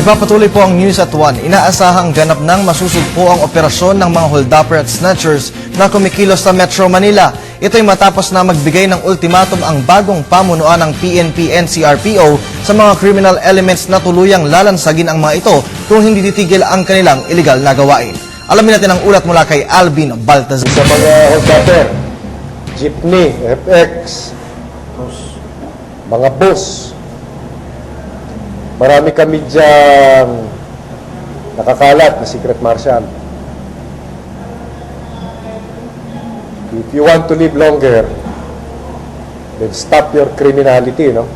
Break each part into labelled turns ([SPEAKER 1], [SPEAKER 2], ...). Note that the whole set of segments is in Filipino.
[SPEAKER 1] Nagpapatuloy po ang news at 1. Inaasahang ganap ng masusugpo ang operasyon ng mga holdupper at snatchers na kumikilos sa Metro Manila. Ito'y matapos na magbigay ng ultimatum ang bagong pamunuan ng PNP-NCRPO sa mga criminal elements na tuluyang lalansagin ang mga ito kung hindi titigil ang kanilang illegal na gawain. Alamin natin ang ulat mula kay Alvin Baltazar.
[SPEAKER 2] sa mga holdupper, jeepney, FX, mga bus. Marami kami diyang nakakalat na secret marshal. If you want to live longer, then stop your criminality, no?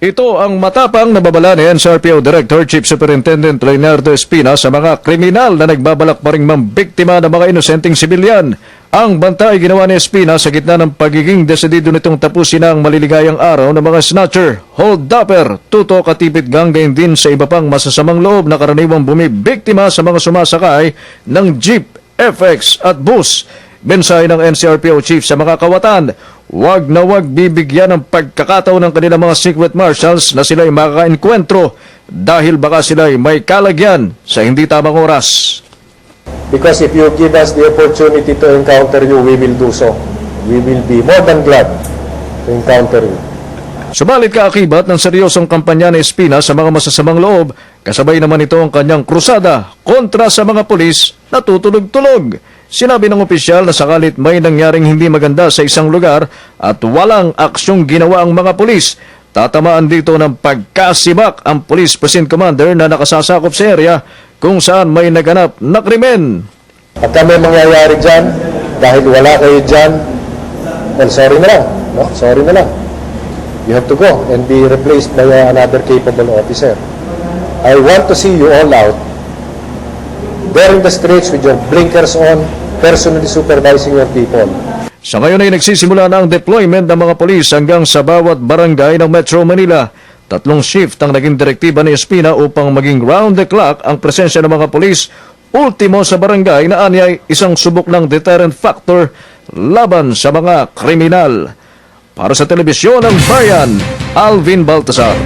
[SPEAKER 3] Ito ang matapang na babala ni NCRPO Director Chief Superintendent Leonardo Espina sa mga kriminal na nagbabalak pa ring mambiktima ng mga inosenteng sibilyan. Ang banta ay ginawa ni Espina sa gitna ng pagiging desidido nitong tapusin ang maliligayang araw ng mga snatcher, hold-upper, tutok at tipid gang gayon din sa iba pang masasamang loob na karaniwang bumibiktima sa mga sumasakay ng jeep, FX at bus. Mensahe ng NCRPO chief sa mga kawatan, wag na wag bibigyan ng pagkakataon ng kanilang mga secret marshals na sila'y makakaenkwentro dahil baka sila'y may kalagyan sa hindi tamang oras.
[SPEAKER 2] Because if you give us the opportunity to encounter you, we will do so. We will be more than glad to encounter you.
[SPEAKER 3] Subalit kaakibat ng seryosong kampanya ni Espina sa mga masasamang loob, kasabay naman ito ang kanyang krusada kontra sa mga pulis na tutulog-tulog. Sinabi ng opisyal na sakalit may nangyaring hindi maganda sa isang lugar at walang aksyong ginawa ang mga pulis, tatamaan dito ng pagkasibak ang Police Precinct Commander na nakasasakop sa area kung saan may naganap na krimen.
[SPEAKER 2] Pagka may mangyayari dyan, dahil wala kayo dyan, well, sorry na lang. No? Sorry na lang. You have to go and be replaced by uh, another capable officer. I want to see you all out there the streets with your blinkers on, personally supervising your people.
[SPEAKER 3] Sa ngayon ay nagsisimula na ang deployment ng mga polis hanggang sa bawat barangay ng Metro Manila. Tatlong shift ang naging direktiba ni Espina upang maging round the clock ang presensya ng mga polis. Ultimo sa barangay na anyay isang subok ng deterrent factor laban sa mga kriminal. Para sa telebisyon ng Bayan, Alvin Baltasar.